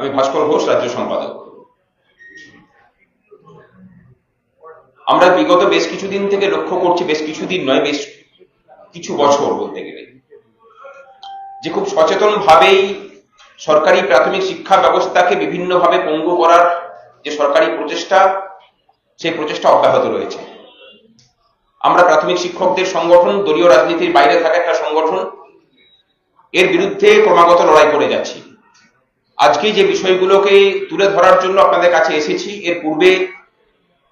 আমি ভাস্কর ঘোষ, রাজ্য সম্পাদক। আমরা বিগত বেশ কিছুদিন থেকে লক্ষ্য করছি, বেশ কিছুদিন নয়, বেশ কিছু বছর বলতে গেলে। যে খুব সচেতন ভাবেই সরকারি প্রাথমিক শিক্ষা ব্যবস্থাকে বিভিন্নভাবে পঙ্গু করার যে সরকারি প্রচেষ্টা, সেই প্রচেষ্টা অব্যাহত রয়েছে। আমরা প্রাথমিক শিক্ষকদের সংগঠন, দলীয় রাজনীতির বাইরে থাকা একটা সংগঠন, এর বিরুদ্ধে ক্রমাগত লড়াই করে যাচ্ছি। আজকে যে বিষয়গুলোকে তুলে ধরার জন্য আপনাদের কাছে এসেছি, এর পূর্বে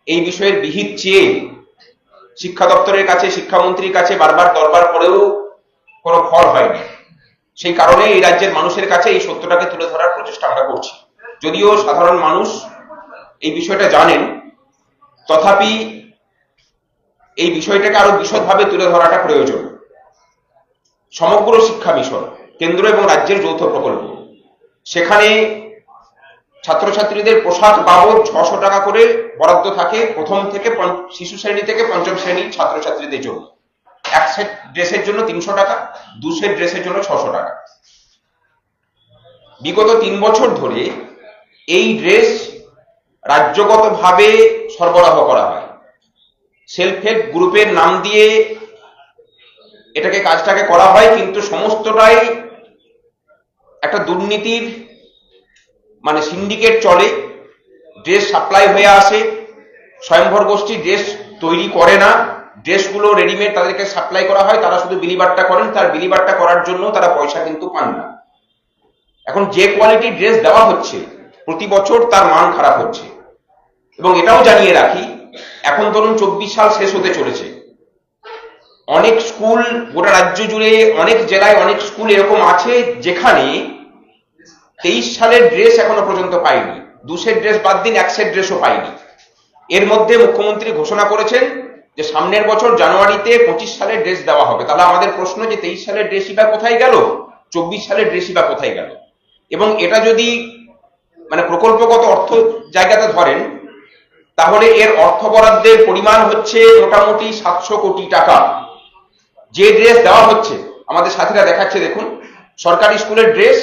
এই বিষয়ের বিহিত চেয়ে শিক্ষা দপ্তরের কাছে, শিক্ষামন্ত্রীর কাছে বারবার দরবার করেও কোনো ফল হয়নি। সেই কারণে এই রাজ্যের মানুষের কাছে এই সত্যটাকে তুলে ধরার প্রচেষ্টা আমরা করছি। যদিও সাধারণ মানুষ এই বিষয়টা জানেন, তথাপি এই বিষয়টাকে আরও বিশদভাবে তুলে ধরাটা প্রয়োজন। সমগ্র শিক্ষা মিশন, কেন্দ্র এবং রাজ্যের যৌথ প্রকল্প সেখানে ছাত্রছাত্রীদের পোশাক বাবদ ছশো টাকা করে বরাদ্দ থাকে। প্রথম থেকে শিশু শ্রেণি থেকে পঞ্চম শ্রেণির ছাত্রছাত্রীদের জন্য। এক সেট ড্রেসের জন্য তিনশো টাকা, দু সেট ড্রেসের জন্য ছশো টাকা। বিগত তিন বছর ধরে এই ড্রেস রাজ্যগতভাবে সরবরাহ করা হয়। সেলফ হেল্প গ্রুপের নাম দিয়ে এটাকে কাজটাকে করা হয়, কিন্তু সমস্তটাই একটা দুর্নীতির মানে সিন্ডিকেট চলে ড্রেস সাপ্লাই হয়ে আসে, স্বয়ংভর গোষ্ঠী ড্রেস তৈরি করে না ড্রেসগুলো রেডিমেড তাদেরকে সাপ্লাই করা হয়, তারা শুধু বিলিবারটা করেন, তার বিলিবারটা করার জন্য তারা পয়সা কিন্তু পান না। এখন যে কোয়ালিটির ড্রেস দেওয়া হচ্ছে, প্রতি বছর তার মান খারাপ হচ্ছে। এবং এটাও জানিয়ে রাখি, এখন ধরুন চব্বিশ সাল শেষ হতে চলেছে। অনেক স্কুল গোটা রাজ্য জুড়ে, অনেক জেলায় অনেক স্কুল এরকম আছে যেখানে তেইশ সালের ড্রেস এখনও পর্যন্ত পাইনি। দু সেট ড্রেস বাদ দিন, এক সেট ড্রেসও পাইনি। এর মধ্যে মুখ্যমন্ত্রী ঘোষণা করেছেন যে সামনের বছর জানুয়ারিতে পঁচিশ সালের ড্রেস দেওয়া হবে। তাহলে আমাদের প্রশ্ন যে তেইশ সালের ড্রেসই বা কোথায় গেল? চব্বিশ সালের ড্রেসই বা কোথায় গেল? এবং এটা যদি মানে প্রকল্পগত অর্থ জায়গাতে ধরেন, তাহলে এর অর্থ বরাদ্দের পরিমাণ হচ্ছে মোটামুটি সাতশো কোটি টাকা। যে ড্রেস দেওয়া হচ্ছে আমাদের সাথীরা দেখাচ্ছে দেখুন। সরকারি স্কুলের ড্রেস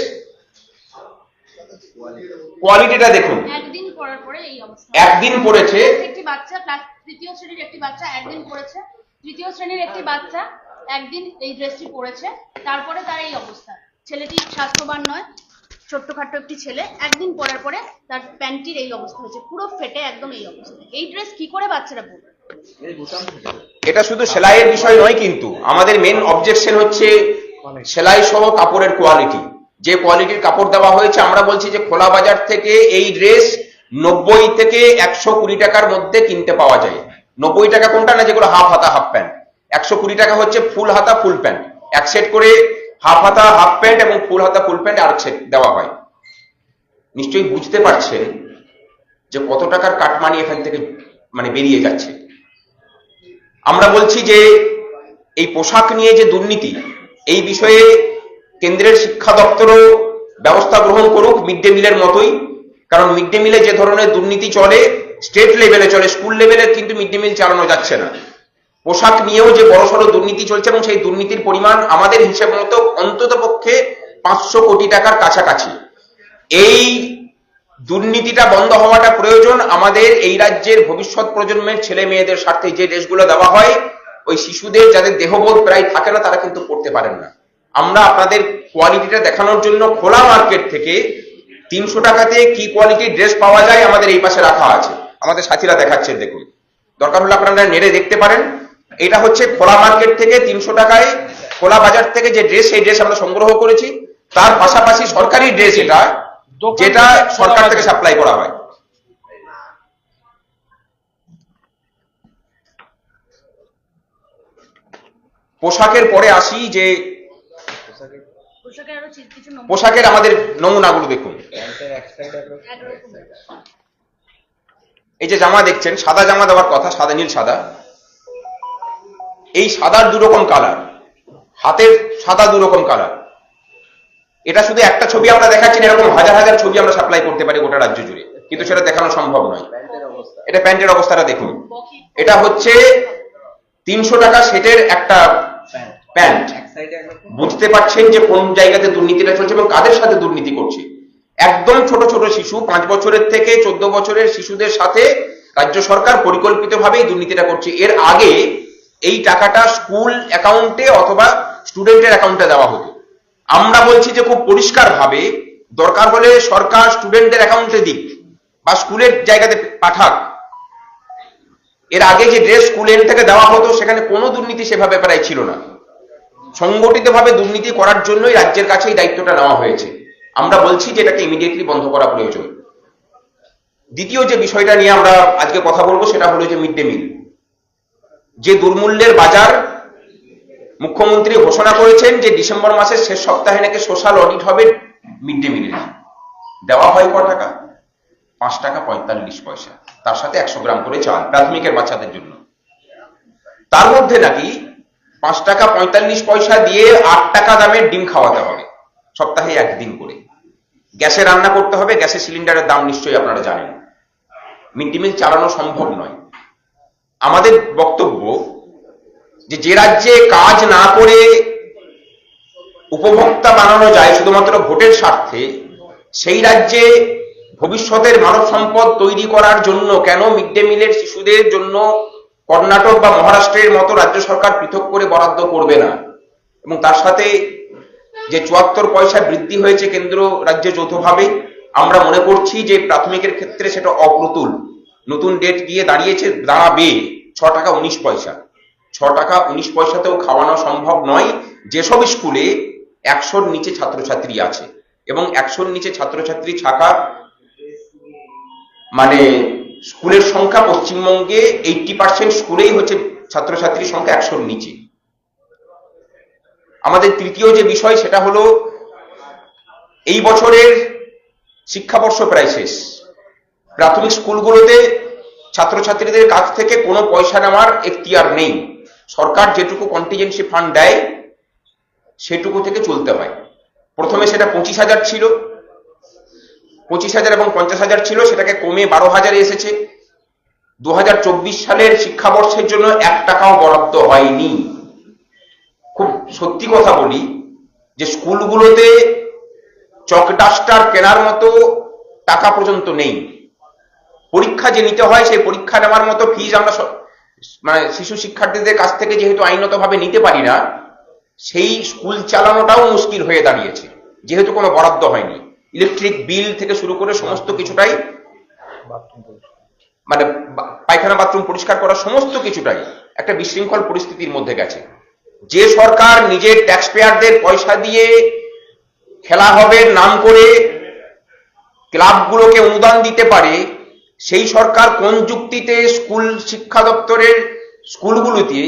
কোয়ালিটিটা দেখুন। একদিন পরার পরে এই অবস্থা। একদিন পড়েছে। একটি বাচ্চা ক্লাস তৃতীয় শ্রেণির একটি বাচ্চা একদিন পড়েছে। তৃতীয় শ্রেণির একটি বাচ্চা একদিন এই ড্রেসটি পরেছে তারপরে তার এই অবস্থা। ছেলেটি স্বাস্থ্যবান নয় ছোট্টখাট্ট একটি ছেলে। একদিন পরার পরে তার প্যান্টির এই অবস্থা হয়েছে। পুরো ফেটে একদম এই অবস্থা। এই ড্রেস কি করে বাচ্চারা পরবে এটা শুধু সেলাইয়ের বিষয় নয় কিন্তু, আমাদের মেন অবজেকশন হচ্ছে সেলাই সহ কাপড়ের কোয়ালিটি যে কোয়ালিটির কাপড় দেওয়া হয়েছে, আমরা বলছি যে খোলা বাজার থেকে এই ড্রেস নব্বই থেকে একশো কুড়ি টাকার মধ্যে কিনতে পাওয়া যায়। নব্বই টাকা কোনটা না যেগুলো হাফ হাতা হাফ প্যান্ট একশো কুড়ি টাকা হচ্ছে ফুল হাতা ফুল প্যান্ট এক সেট করে হাফ হাতা হাফ প্যান্ট এবং ফুল হাতা ফুল প্যান্ট আর সেট দেওয়া হয়। নিশ্চয়ই বুঝতে পারছেন যে কত টাকার কাটমানি এখান থেকে মানে বেরিয়ে যাচ্ছে। আমরা বলছি যে এই পোশাক নিয়ে যে দুর্নীতি, এই বিষয়ে কেন্দ্রের শিক্ষা দপ্তরও ব্যবস্থা গ্রহণ করুক মিড ডে মিলের মতোই। কারণ মিড ডে মিলে যে ধরনের দুর্নীতি চলে, স্টেট লেভেলে চলে, স্কুল লেভেলে কিন্তু মিড ডে মিল চালানো যাচ্ছে না। পোশাক নিয়েও যে বড়সড় দুর্নীতি চলছে এবং সেই দুর্নীতির পরিমাণ আমাদের হিসেব মতো অন্তত পক্ষে পাঁচশো কোটি টাকার কাছাকাছি। এই দুর্নীতিটা বন্ধ হওয়াটা প্রয়োজন। আমাদের এই রাজ্যের ভবিষ্যৎ প্রজন্মের ছেলে মেয়েদের স্বার্থে যে ড্রেসগুলো দেওয়া হয়, ওই শিশুদের যাদের দেহবোধ প্রায় থাকে না, তারা কিন্তু পড়তে পারেন না। আমরা আপনাদের কোয়ালিটিটা দেখানোর জন্য খোলা মার্কেট থেকে তিনশো টাকাতে কি কোয়ালিটির ড্রেস পাওয়া যায় আমাদের এই পাশে রাখা আছে। আমাদের সাথীরা দেখাচ্ছেন, দেখুন। দরকার হলে আপনারা নেড়ে দেখতে পারেন। এটা হচ্ছে খোলা মার্কেট থেকে তিনশো টাকায়। খোলা বাজার থেকে যে ড্রেস সেই ড্রেস আমরা সংগ্রহ করেছি। তার পাশাপাশি সরকারি ড্রেস এটা যেটা সরকার থেকে সাপ্লাই করা হয়। পোশাকের পরে আসি যে পোশাকের আমাদের নমুনাগুলো দেখুন। এই যে জামা দেখছেন সাদা জামা দেওয়ার কথা সাদা নীল সাদা। এই সাদার দু রকম কালার হাতের সাদা দু রকম কালার এটা শুধু একটা ছবি আমরা দেখাচ্ছি না, এরকম হাজার হাজার ছবি আমরা সাপ্লাই করতে পারি গোটা রাজ্য জুড়ে। কিন্তু সেটা দেখানো সম্ভব নয়। এটা প্যান্টের অবস্থাটা দেখুন। এটা হচ্ছে তিনশো টাকা সেটের একটা প্যান্ট। বুঝতে পারছেন যে কোন জায়গাতে দুর্নীতিটা চলছে এবং কাদের সাথে দুর্নীতি করছে? একদম ছোট ছোট শিশু পাঁচ বছরের থেকে চোদ্দ বছরের শিশুদের সাথে রাজ্য সরকার পরিকল্পিতভাবে এই দুর্নীতিটা করছে। এর আগে এই টাকাটা স্কুল অ্যাকাউন্টে অথবা স্টুডেন্টের অ্যাকাউন্টে দেওয়া হতো। আমরা বলছি যে খুব পরিষ্কার ভাবে দরকার হলে সরকার স্টুডেন্টদের অ্যাকাউন্টে দিক বা স্কুলের জায়গাতে পাঠাক। এর আগে যে ড্রেস স্কুল এন্ড থেকে দেওয়া হতো, সেখানে কোনো দুর্নীতি সেভাবে প্রায় ছিল না। সংগঠিতভাবে দুর্নীতি করার জন্যই রাজ্যের কাছে এই দায়িত্বটা নেওয়া হয়েছে। আমরা বলছি যে এটাকে ইমিডিয়েটলি বন্ধ করা প্রয়োজন। দ্বিতীয় যে বিষয়টা নিয়ে আমরা আজকে কথা বলব, সেটা হলো যে মিড ডে মিল যে দুর্মূল্যের বাজার মুখ্যমন্ত্রী ঘোষণা করেছেন যে ডিসেম্বর মাসের শেষ সপ্তাহে নাকি সোশ্যাল অডিট হবে মিড ডে মিলের। দেওয়া হয় ক টাকা? পাঁচ টাকা পঁয়তাল্লিশ পয়সা। তার সাথে একশো গ্রাম করে চাল, প্রাথমিকের বাচ্চাদের জন্য। তার মধ্যে নাকি পাঁচ টাকা পঁয়তাল্লিশ পয়সা দিয়ে আট টাকা দামের ডিম খাওয়াতে হবে। সপ্তাহে একদিন করে। গ্যাসে রান্না করতে হবে, গ্যাসের সিলিন্ডারের দাম নিশ্চয়ই আপনারা জানেন। মিড ডে মিল চালানো সম্ভব নয়। আমাদের বক্তব্য যে যে রাজ্যে কাজ না করে উপভোক্তা বানানো যায় শুধুমাত্র ভোটের স্বার্থে, সেই রাজ্যে ভবিষ্যতের মানব সম্পদ তৈরি করার জন্য কেন মিড ডে মিলের শিশুদের জন্য কর্ণাটক বা মহারাষ্ট্রের মতো রাজ্য সরকার পৃথক করে বরাদ্দ করবে না? এবং তার সাথে যে চুয়াত্তর পয়সা বৃদ্ধি হয়েছে কেন্দ্র রাজ্যে যৌথভাবে, আমরা মনে করছি যে প্রাথমিকের ক্ষেত্রে সেটা অপ্রতুল। নতুন ডেট গিয়ে দাঁড়িয়েছে দাঁড়াবে ছ টাকা উনিশ পয়সা। ছ টাকা উনিশ পয়সাতেও খাওয়ানো সম্ভব নয়। যেসব স্কুলে একশোর নিচে ছাত্রছাত্রী আছে এবং একশোর নিচে ছাত্রছাত্রী থাকা মানে স্কুলের সংখ্যা পশ্চিমবঙ্গে এইটটি পার্সেন্ট স্কুলেই হচ্ছে ছাত্রছাত্রীর সংখ্যা একশোর নিচে। আমাদের তৃতীয় যে বিষয় সেটা হলো এই বছরের শিক্ষাবর্ষ প্রায় শেষ। প্রাথমিক স্কুলগুলোতে ছাত্রছাত্রীদের কাছ থেকে কোনো পয়সা নেওয়ার এখতিয়ার নেই। সরকার যেটুকু কন্টিজেন্সি ফান্ড দেয়, সেটুকু থেকে চলতে হয়। প্রথমে সেটা পঁচিশ হাজার ছিল। পঁচিশ হাজার এবং পঞ্চাশ হাজার ছিল, সেটাকে কমে বারো হাজারে এসেছে। দু হাজার চব্বিশ সালের শিক্ষাবর্ষের জন্য এক টাকাও বরাদ্দ হয়নি। খুব সত্যি কথা বলি যে স্কুলগুলোতে চক ডাস্টার কেনার মতো টাকা পর্যন্ত নেই। পরীক্ষা যে নিতে হয়, সেই পরীক্ষা নেওয়ার মতো ফিজ আমরা মানে শিশু শিক্ষার্থীদের কাছ থেকে যেহেতু আইনতভাবে নিতে পারি না সেই স্কুল চালানোটাও মুশকিল হয়ে দাঁড়িয়েছে। যেহেতু কোনো বরাদ্দ হয়নি। ইলেকট্রিক বিল থেকে শুরু করে সমস্ত কিছুটাই মানে পায়খানা বাথরুম পরিষ্কার করা সমস্ত কিছুটাই একটা বিশৃঙ্খল পরিস্থিতির মধ্যে গেছে। যে সরকার নিজের ট্যাক্স পেয়ারদের পয়সা দিয়ে খেলা হবে নাম করে ক্লাবগুলোকে অনুদান দিতে পারে সেই সরকার কোন যুক্তিতে স্কুল শিক্ষা দপ্তরের স্কুলগুলোতে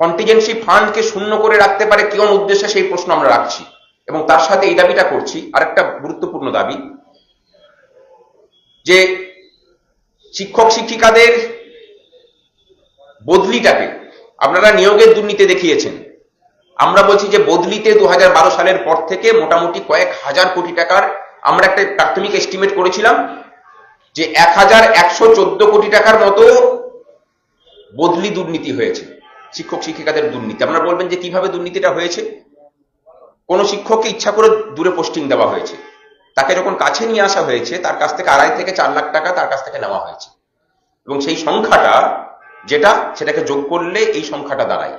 কন্টিজেন্সি ফান্ডকে শূন্য করে রাখতে পারে কোন উদ্দেশ্যে, সেই প্রশ্ন আমরা রাখছি। এবং তার সাথে এই দাবিটা করছি। আরেকটা গুরুত্বপূর্ণ দাবি, যে শিক্ষক শিক্ষিকাদের বদলিটাকে আপনারা নিয়োগের দুর্নীতি দেখিয়েছেন। আমরা বলছি যে বদলিতে দু হাজার বারো সালের পর থেকে মোটামুটি কয়েক হাজার কোটি টাকার আমরা একটা প্রাথমিক এস্টিমেট করেছিলাম। যে এক হাজার একশো চোদ্দ কোটি টাকার মতো বদলি দুর্নীতি হয়েছে, শিক্ষক শিক্ষিকাদের দুর্নীতি। আপনারা বলবেন যে কীভাবে দুর্নীতিটা হয়েছে? কোনো শিক্ষককে ইচ্ছা করে দূরে পোস্টিং দেওয়া হয়েছে। তাকে যখন কাছে নিয়ে আসা হয়েছে, তার কাছ থেকে আড়াই থেকে চার লাখ টাকা তার কাছ থেকে নেওয়া হয়েছে। এবং সেই সংখ্যাটা, যেটা, সেটাকে যোগ করলে এই সংখ্যাটা দাঁড়ায়।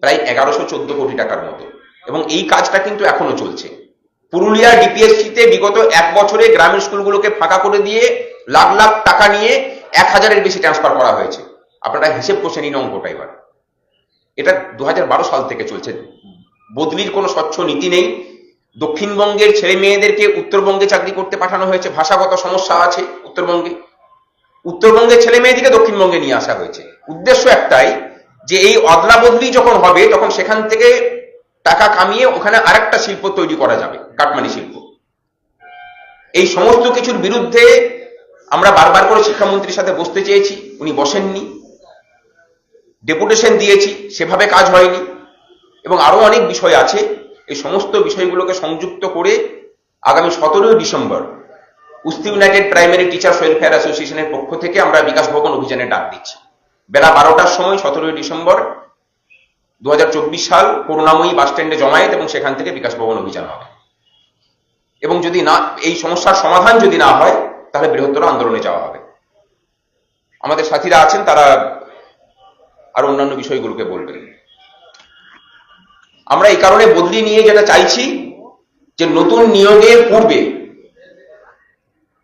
প্রায় এগারোশো চোদ্দ কোটি টাকার মতো। এবং এই কাজটা কিন্তু এখনও চলছে। পুরুলিয়া ডিপিএসসিতে বিগত এক বছরে গ্রামের স্কুলগুলোকে ফাঁকা করে দিয়ে লাখ লাখ টাকা নিয়ে এক হাজারের বেশি ট্রান্সফার করা হয়েছে। আপনারা হিসেব কষে নিন অঙ্কটা এবার। এটা দুহাজার বারো সাল থেকে চলছে। বদলির কোনো স্বচ্ছ নীতি নেই। দক্ষিণবঙ্গের ছেলে মেয়েদেরকে উত্তরবঙ্গে চাকরি করতে পাঠানো হয়েছে। ভাষাগত সমস্যা আছে উত্তরবঙ্গে। উত্তরবঙ্গের ছেলে মেয়েদিকে দক্ষিণবঙ্গে নিয়ে আসা হয়েছে। উদ্দেশ্য একটাই যে এই অদলা বদলি যখন হবে, তখন সেখান থেকে টাকা কামিয়ে ওখানে আরেকটা শিল্প তৈরি করা যাবে, কাটমানি শিল্প। এই সমস্ত কিছুর বিরুদ্ধে আমরা বারবার করে শিক্ষামন্ত্রীর সাথে বসতে চেয়েছি, উনি বসেননি। ডেপুটেশন দিয়েছি, সেভাবে কাজ হয়নি। এবং আরও অনেক বিষয় আছে, এই সমস্ত বিষয়গুলোকে সংযুক্ত করে আগামী সতেরোই December Usthi united primary teachers welfare অ্যাসোসিয়েশনের পক্ষ থেকে আমরা বিকাশ ভবন অভিযানে ডাক দিচ্ছি। বেলা বারোটার সময়, সতেরোই ডিসেম্বর দু হাজার চব্বিশ সাল করুণাময়ী বাস স্ট্যান্ডে জমায়েত এবং সেখান থেকে বিকাশ ভবন অভিযান হবে। এবং যদি না, এই সমস্যার সমাধান যদি না হয়, তাহলে বৃহত্তর আন্দোলনে যাওয়া হবে। আমাদের সাথীরা আছেন, তারা আর অন্যান্য বিষয়গুলোকে বলবেন। আমরা এই কারণে বদলি নিয়ে যেটা চাইছি, যে নতুন নিয়োগের পূর্বে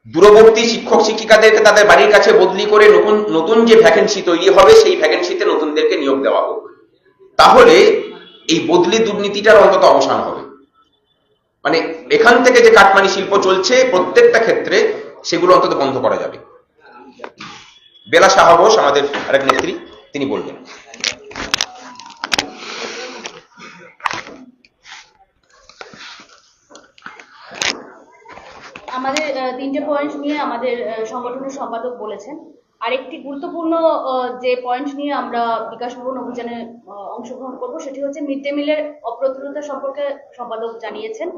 দূরবর্তী শিক্ষক শিক্ষিকাদেরকে তাদের বাড়ির কাছে বদলি করে নতুন নতুন যে ভ্যাকেন্সি তৈরি হবে, সেই ভ্যাকেন্সিতে নতুনদেরকে নিয়োগ দেওয়া হোক। তাহলে এই বদলি দুর্নীতিটার অন্তত অবসান হবে। মানে এখান থেকে যে কাটমানি শিল্প চলছে, প্রত্যেকটা ক্ষেত্রে সেগুলো অন্তত বন্ধ করা যাবে। বেলা সাহা ঘোষ, আমাদের আরেক নেত্রী, তিনি বলবেন। আমাদের তিনটে পয়েন্ট নিয়ে আমাদের সংগঠনের সম্পাদক বলেছেন। আরেকটি গুরুত্বপূর্ণ যে পয়েন্ট নিয়ে আমরা বিকাশ ভবন অভিযানে অংশগ্রহণ করব সেটি হচ্ছে মিড ডে মিলের অপ্রতুলতা সম্পর্কে সম্পাদক জানিয়েছেন।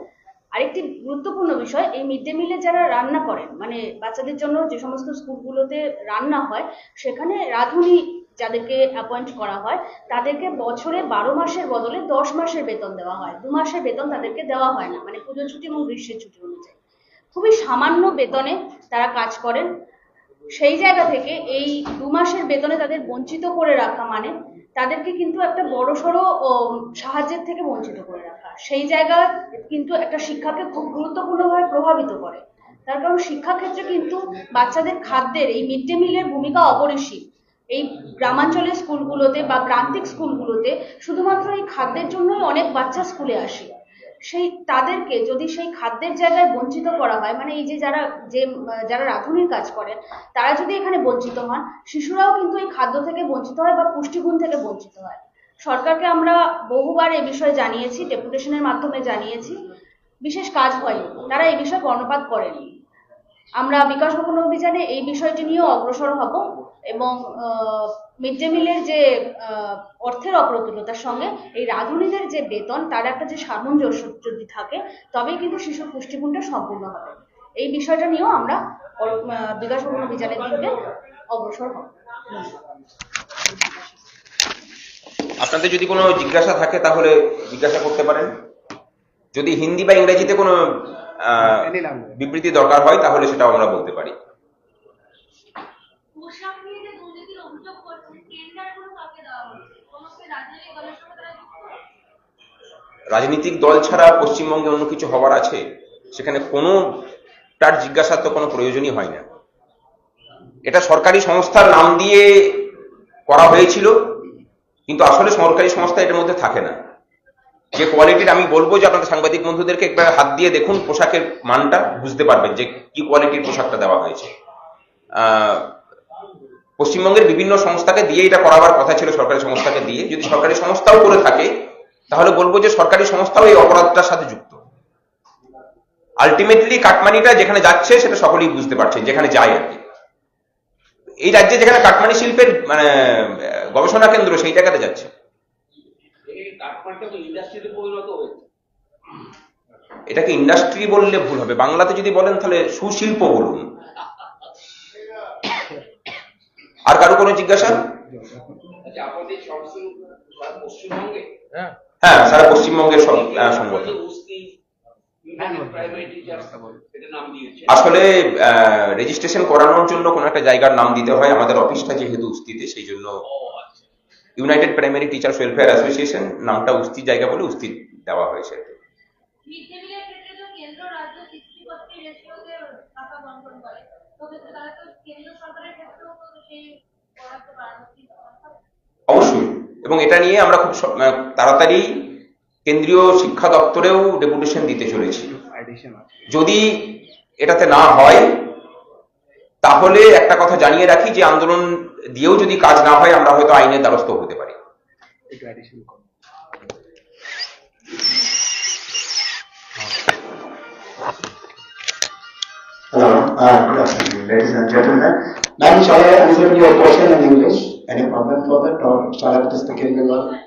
আরেকটি গুরুত্বপূর্ণ বিষয়, এই মিড ডে মিলে যারা রান্না করেন মানে বাচ্চাদের জন্য যে সমস্ত স্কুলগুলোতে রান্না হয়, সেখানে রাঁধুনি যাদেরকে অ্যাপয়েন্ট করা হয়, তাদেরকে বছরে বারো মাসের বদলে দশ মাসের বেতন দেওয়া হয়। দু মাসের বেতন তাদেরকে দেওয়া হয় না মানে পুজো ছুটি এবং গ্রীষ্মের ছুটি অনুযায়ী। খুবই সামান্য বেতনে তারা কাজ করেন। সেই জায়গা থেকে এই দু মাসের বেতনে তাদের বঞ্চিত করে রাখা মানে তাদেরকে কিন্তু একটা বড়সড় ও, সাহায্যের থেকে বঞ্চিত করে রাখা। সেই জায়গা কিন্তু একটা শিক্ষাকে খুব গুরুত্বপূর্ণভাবে প্রভাবিত করে। তার কারণ শিক্ষাক্ষেত্রে কিন্তু বাচ্চাদের খাদ্যের এই মিড ডে মিলের ভূমিকা অপরিসীম। এই গ্রামাঞ্চলের স্কুলগুলোতে বা প্রান্তিক স্কুলগুলোতে শুধুমাত্র এই খাদ্যের জন্যই অনেক বাচ্চা স্কুলে আসে। সেই তাদেরকে যদি সেই খাদ্যের জায়গায় বঞ্চিত করা হয় মানে এই যে যারা যে, যারা রাঁধুনির কাজ করেন, তারা যদি এখানে বঞ্চিত হন, শিশুরাও কিন্তু এই খাদ্য থেকে বঞ্চিত হয় বা পুষ্টিগুণ থেকে বঞ্চিত হয়। সরকারকে আমরা বহুবার এ বিষয়ে জানিয়েছি, ডেপুটেশনের মাধ্যমে জানিয়েছি, বিশেষ কাজ হয়নি। তারা এই বিষয়ে কর্ণপাত করেনি। আমরা বিকাশ ভবন অভিযানে এই বিষয়টি নিয়েও অগ্রসর হব। এবং মিড ডে মিলের যে আহ, অর্থের অপ্রতুলতার সঙ্গে এই রাঁধুনিদের যে বেতন তার একটা যে সামঞ্জস্য যদি থাকে তবেই কিন্তু শিশুর পুষ্টিগুণটা সম্পূর্ণ হবে। এই বিষয়টা নিয়েও আমরা অর- আহ, বিকাশ ভবন অভিযানের দিকে অগ্রসর হব। আপনাদের যদি কোনো জিজ্ঞাসা থাকে তাহলে জিজ্ঞাসা করতে পারেন। যদি হিন্দি বা ইংরেজিতে কোনো বিবৃতি দরকার হয় তাহলে সেটাও আমরা বলতে পারি পোশাক নিয়ে যে দুর্নীতির অভিযোগ করছেন টেন্ডারগুলো কাকে দেওয়া হচ্ছে সমস্ত রাজনৈতিক দলের সঙ্গে তারা যুক্ত রাজনৈতিক দল ছাড়া পশ্চিমবঙ্গে অন্য কিছু হওয়ার আছে, সেখানে কোনো তার জিজ্ঞাসার তো কোনো প্রয়োজনই হয় না। এটা সরকারি সংস্থার নাম দিয়ে করা হয়েছিল, কিন্তু আসলে সরকারি সংস্থা এটার মধ্যে থাকে না। যে কোয়ালিটির আমি বলব যে আপনাদের সাংবাদিক বন্ধুদেরকে একবার হাত দিয়ে দেখুন পোশাকের মানটা, বুঝতে পারবেন যে কি কোয়ালিটির পোশাকটা দেওয়া হয়েছে। পশ্চিমবঙ্গের বিভিন্ন সংস্থাকে দিয়ে এটা করাবার কথা ছিল সরকারি সংস্থাকে দিয়ে। যদি সরকারি সংস্থাও করে থাকে তাহলে বলব যে সরকারি সংস্থাও এই অপরাধটার সাথে যুক্ত। আলটিমেটলি কাটমানিটা যেখানে যাচ্ছে সেটা সকলেই বুঝতে পারছে যেখানে যায় আর কি। এই রাজ্যে যেখানে কাটমানি শিল্পের মানে গবেষণা কেন্দ্র সেই জায়গাতে যাচ্ছে। এটাকে ইন্ডাস্ট্রি বললে ভুল হবে। বাংলাতে যদি বলেন তাহলে সুশিল্প বলুন। আর কারও কোনো জিজ্ঞাসা? আচ্ছা আপনাদের পশ্চিমবঙ্গে হ্যাঁ। সারা পশ্চিমবঙ্গের সংগঠন। এটা নাম দিয়েছে আসলে রেজিস্ট্রেশন করানোর জন্য কোনো একটা জায়গার নাম দিতে হয় আমাদের অফিসটা যেহেতু উস্তিতে সেই জন্য united primary teachers welfare association নামটা উস্তি জায়গা বলে উস্তি দেওয়া হয়েছে। অবশ্যই। এবং এটা নিয়ে আমরা খুব তাড়াতাড়ি কেন্দ্রীয় শিক্ষা দপ্তরেও ডেপুটেশন দিতে চলেছি যদি এটাতে না হয় তাহলে একটা কথা জানিয়ে রাখি যে আন্দোলন দিয়েও যদি কাজ না হয় আমরা হয়তো আইনের দ্বারস্থ হতে পারি Hello, uh, good afternoon, ladies and gentlemen. Ma'am, shall I answer your question in English? Any problem for that, or shall I speak in Bengali?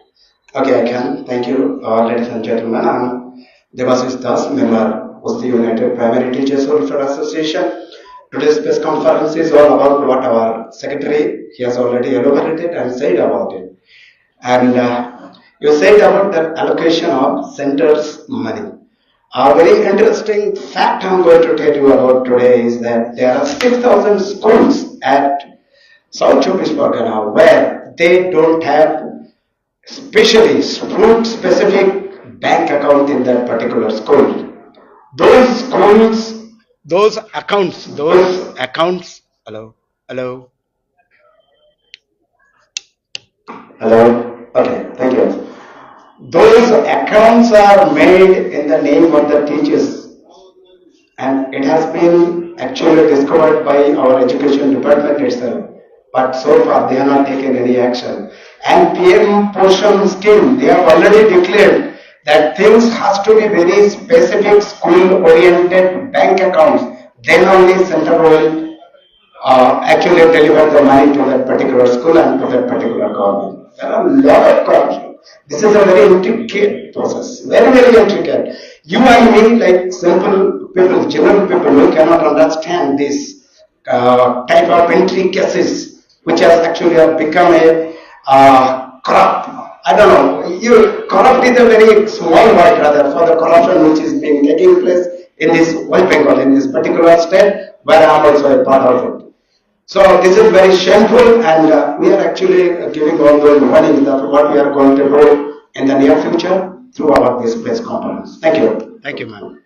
Okay, I can. Thank you, uh, ladies and gentlemen. I'm Devasis Das, member of the United Primary Teachers Welfare Association. Today's press conference is all about what our secretary, he has already elaborated and said about it. And uh, you said about the allocation of centers money. A very interesting fact I'm going to tell you about today is that there are 6,000 schools at South Chowbish Pargana where they don't have specially specific bank account in that particular school. Those schools, those accounts, those accounts, hello, hello. Hello, okay, thank you. Those accounts are made in the name of the teachers. And it has been actually discovered by our education department itself. But so far, they have not taken any action. And PM Poshan scheme, they have already declared that things has to be very specific school-oriented bank accounts. Then only center will uh, actually deliver the money to that particular school and to that particular government. There are a lot of corruption. This is a very intricate process, very, very intricate. You and me, like simple people, general people, we cannot understand this uh, type of intricacies, which has actually have become a uh, corrupt. I don't know. You corrupt is a very small word rather for the corruption which is being taking place in this West Bengal, in this particular state, where I am also a part of it. So this is very shameful and uh, we are actually uh, giving all the warning that what we are going to do in the near future through our this press conference. Thank you. Thank you, ma'am.